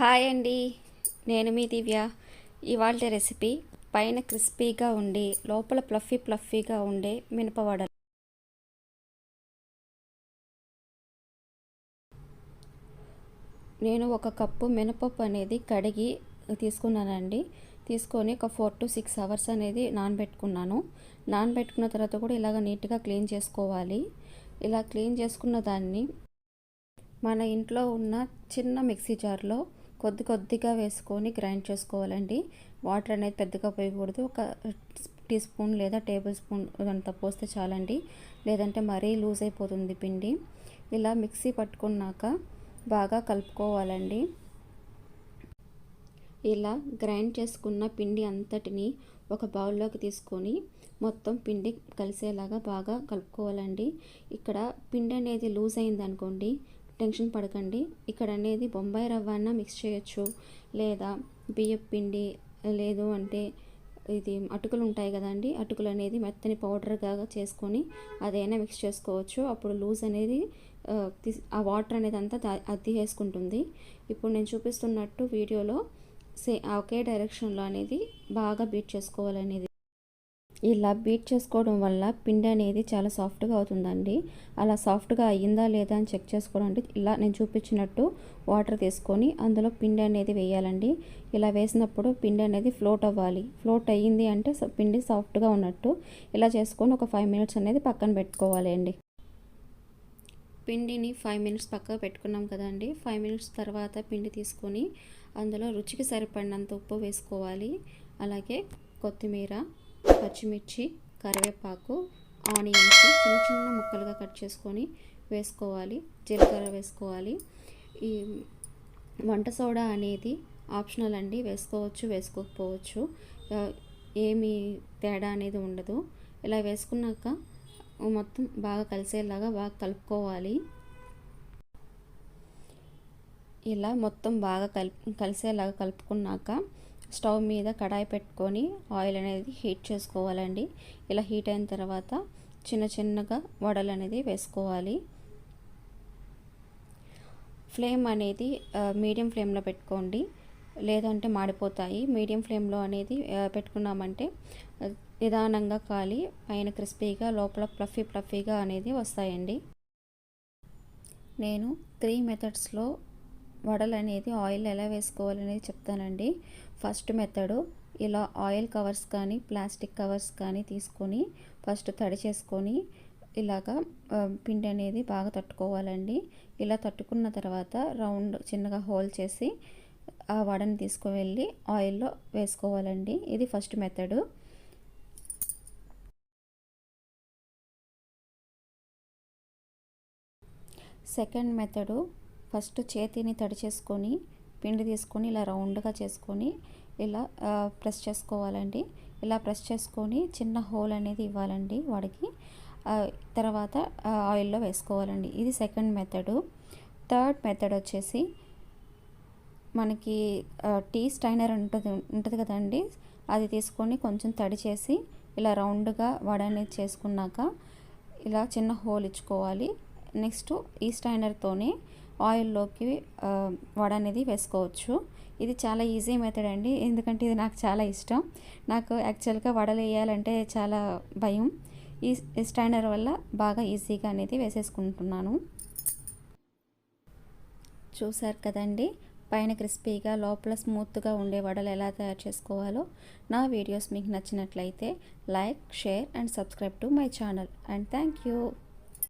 Hi అండి. నేను మీ దివ్య. ఇవాళ రెసిపీ పైన క్రిస్పీగా ఉండి లోపల ప్లఫీ ప్లఫీగా ఉండే మినపవడలు నేను ఒక కప్పు మినపప్పు అనేది కడిగి తీసుకున్నానండి. తీసుకొని ఒక ఫోర్ టు సిక్స్ అవర్స్ అనేది నానబెట్టుకున్నాను. నానబెట్టుకున్న తర్వాత కూడా ఇలాగ నీట్గా క్లీన్ చేసుకోవాలి. ఇలా క్లీన్ చేసుకున్న దాన్ని మన ఇంట్లో ఉన్న చిన్న మిక్సీ జార్లో కొద్ది కొద్దిగా వేసుకొని గ్రైండ్ చేసుకోవాలండి. వాటర్ అనేది పెద్దగా పోయకూడదు. ఒక టీ స్పూన్ లేదా టేబుల్ స్పూన్ అంత పోస్తే చాలండి. లేదంటే మరీ లూజ్ అయిపోతుంది పిండి. ఇలా మిక్సీ పట్టుకున్నాక బాగా కలుపుకోవాలండి. ఇలా గ్రైండ్ చేసుకున్న పిండి అంతటిని ఒక బౌల్లోకి తీసుకొని మొత్తం పిండి కలిసేలాగా బాగా కలుపుకోవాలండి. ఇక్కడ పిండి అనేది లూజ్ అయింది అనుకోండి టెన్షన్ పడకండి. ఇక్కడ అనేది బొంబాయి రవ్వ అన్న మిక్స్ చేయొచ్చు. లేదా బియ్యం పిండి లేదు అంటే ఇది అటుకులు ఉంటాయి కదండి. అటుకులు అనేది మెత్తని పౌడర్గా చేసుకొని అదైనా మిక్స్ చేసుకోవచ్చు. అప్పుడు లూజ్ అనేది ఆ వాటర్ అనేది అంతా అద్ది వేసుకుంటుంది ఇప్పుడు నేను చూపిస్తున్నట్టు వీడియోలో సే ఒకే డైరెక్షన్లో అనేది బాగా బీట్ చేసుకోవాలనేది. ఇలా బీట్ చేసుకోవడం వల్ల పిండి అనేది చాలా సాఫ్ట్గా అవుతుందండి. అలా సాఫ్ట్గా అయ్యిందా లేదా అని చెక్ చేసుకోవడానికి ఇలా నేను చూపించినట్టు వాటర్ తీసుకొని అందులో పిండి అనేది వేయాలండి. ఇలా వేసినప్పుడు పిండి అనేది ఫ్లోట్ అవ్వాలి. ఫ్లోట్ అయ్యింది అంటే పిండి సాఫ్ట్గా ఉన్నట్టు ఇలా చేసుకొని ఒక ఫైవ్ మినిట్స్ అనేది పక్కన పెట్టుకోవాలి అండి. పిండిని ఫైవ్ మినిట్స్ పక్కన పెట్టుకున్నాం కదండి. ఫైవ్ మినిట్స్ తర్వాత పిండి తీసుకొని అందులో రుచికి సరిపడినంత ఉప్పు వేసుకోవాలి. అలాగే కొత్తిమీర పచ్చిమిర్చి కరివేపాకు ఆనియన్స్ చిన్న చిన్న ముక్కలుగా కట్ చేసుకొని వేసుకోవాలి. జీలకర్ర వేసుకోవాలి. ఈ వంట సోడా అనేది ఆప్షనల్ అండి. వేసుకోవచ్చు వేసుకోకపోవచ్చు. ఏమి తేడా అనేది ఉండదు. ఇలా వేసుకున్నాక మొత్తం బాగా కలిసేలాగా బాగా కలుపుకోవాలి. ఇలా మొత్తం బాగా కలిపి కలిసేలాగా కలుపుకున్నాక స్టవ్ మీద కడాయి పెట్టుకొని ఆయిల్ అనేది హీట్ చేసుకోవాలండి. ఇలా హీట్ అయిన తర్వాత చిన్న చిన్నగా వడలు అనేది వేసుకోవాలి. ఫ్లేమ్ అనేది మీడియం ఫ్లేమ్లో పెట్టుకోండి. లేదంటే మాడిపోతాయి. మీడియం ఫ్లేమ్లో అనేది పెట్టుకున్నామంటే నిదానంగా కాలి పైన క్రిస్పీగా లోపల ప్లఫీ ప్లఫీగా అనేది వస్తాయండి. నేను త్రీ మెథడ్స్లో వడలు అనేది ఆయిల్ ఎలా వేసుకోవాలనేది చెప్తానండి. ఫస్ట్ మెథడు ఇలా ఆయిల్ కవర్స్ కానీ ప్లాస్టిక్ కవర్స్ కానీ తీసుకొని ఫస్ట్ తడి చేసుకొని ఇలాగా పిండి అనేది బాగా తట్టుకోవాలండి. ఇలా తట్టుకున్న తర్వాత రౌండ్ చిన్నగా హోల్ చేసి ఆ వడని తీసుకువెళ్ళి ఆయిల్లో వేసుకోవాలండి. ఇది first method. Second method first చేతిని తడి చేసుకొని పిండి తీసుకొని ఇలా రౌండ్గా చేసుకొని ఇలా ప్రెస్ చేసుకోవాలండి. ఇలా ప్రెస్ చేసుకొని చిన్న హోల్ అనేది ఇవ్వాలండి వాడికి. తర్వాత ఆయిల్లో వేసుకోవాలండి. ఇది సెకండ్ మెథడు. థర్డ్ మెథడ్ వచ్చేసి మనకి టీ స్టైనర్ ఉంటుంది ఉంటుంది కదండి. అది తీసుకొని కొంచెం తడి చేసి ఇలా రౌండ్గా వడ అనేది చేసుకున్నాక ఇలా చిన్న హోల్ ఇచ్చుకోవాలి. నెక్స్ట్ ఈ స్టైనర్తోనే ఆయిల్లోకి వడ అనేది వేసుకోవచ్చు. ఇది చాలా ఈజీ మెథడ్ అండి. ఎందుకంటే ఇది నాకు చాలా ఇష్టం. నాకు యాక్చువల్గా వడలు వేయాలంటే చాలా భయం. ఈ స్టాండర్ వల్ల బాగా ఈజీగా అనేది వేసేసుకుంటున్నాను. చూసారు కదండి? పైన క్రిస్పీగా లోపల స్మూత్గా ఉండే వడలు ఎలా తయారు చేసుకోవాలో. నా వీడియోస్ మీకు నచ్చినట్లయితే like share and subscribe to my channel. And thank you.